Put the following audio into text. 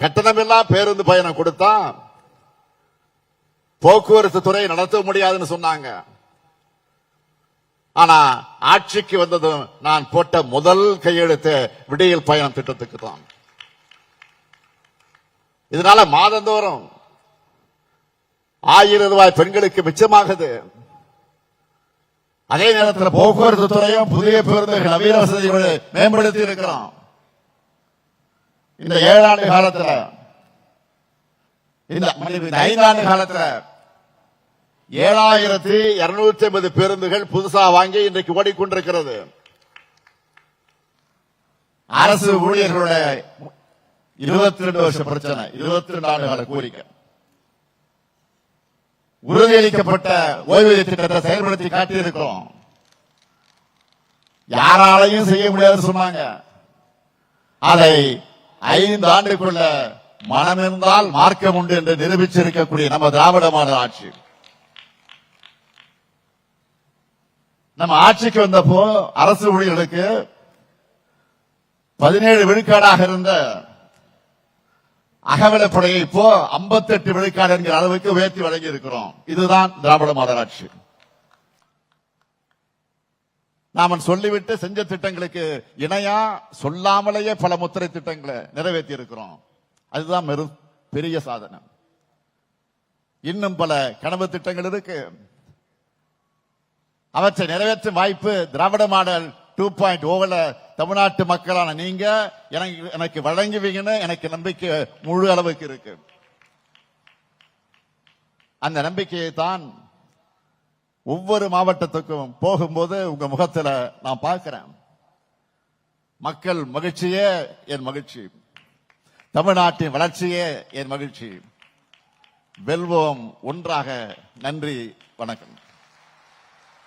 கட்டணமில்லா பேருந்து பயணம் கொடுத்தா போக்குவரத்து துறை நடத்த முடியாதுன்னு சொன்னாங்க. ஆனா ஆட்சிக்கு வந்ததும் நான் போட்ட முதல் கையெழுத்து விடியல் பயணம் திட்டத்துக்கு தான். இதனால மாதந்தோறும் ஆயிரம் ரூபாய் பெண்களுக்கு மிச்சமாகுது. அதே நேரத்தில் போக்குவரத்து துறையும் புதிய பேருந்துகள் நவீன வசதிகளை மேம்படுத்தி இருக்கிறோம். இந்த ஏழாண்டு காலத்துல இந்த ஐந்தாண்டு காலத்துல ஏழாயிரத்தி இருநூத்தி ஐம்பது பேருந்துகள் புதுசா வாங்கி இன்றைக்கு ஓடிக்கொண்டிருக்கிறது. அரசு ஊழியர்களுடைய இருபத்தி ரெண்டு வருஷ பிரச்சனை இருபத்தி ரெண்டு ஆண்டு கால கோரிக்கை. உறுதியளிக்கப்பட்ட ஓய்வூதிய திட்டத்தை செயல்படுத்தி காட்டியிருக்கிறோம். யாராலையும் செய்ய முடியாதுன்னு சொன்னாங்க. அதை ஐந்து ஆண்டுக்குள்ள மனம் இருந்தால் மார்க்கம் உண்டு என்று நிரூபிச்சிருக்கக்கூடிய நம்ம திராவிட மாடல் ஆட்சி. நம்ம ஆட்சிக்கு வந்தப்போ அரசு ஊழியர்களுக்கு பதினேழு விழுக்காடாக இருந்த அகவலப்படையை இப்போ 58 விழுக்காடு என்கிற அளவுக்கு உயர்த்தி வழங்கி இருக்கிறோம் இதுதான் திராவிட மாடல் ஆட்சி. நாம சொல்லிவிட்டு செஞ்ச திட்டங்களுக்கு இணையா சொல்லாமலேயே பல முத்திரை திட்டங்களை நிறைவேற்றி இருக்கிறோம் அதுதான் பெரும் பெரிய சாதனை இன்னும் பல கனவு திட்டங்கள் இருக்கு. அவற்றை நிறைவேற்றும் வாய்ப்பு திராவிட மாடல் டூ பாயிண்ட் ஓவல தமிழ்நாட்டு மக்களான நீங்க எனக்கு எனக்கு வழங்குவீங்கன்னு எனக்கு நம்பிக்கை முழு அளவுக்கு இருக்கு. அந்த நம்பிக்கையை தான் ஒவ்வொரு மாவட்டத்துக்கும் போகும்போது உங்க முகத்துல நான் பார்க்கிறேன். மக்கள் மகிழ்ச்சியே என் மகிழ்ச்சி. தமிழ்நாட்டின் வளர்ச்சியே என் மகிழ்ச்சி. வெல்வோம். ஒன்றாக நன்றி வணக்கம்.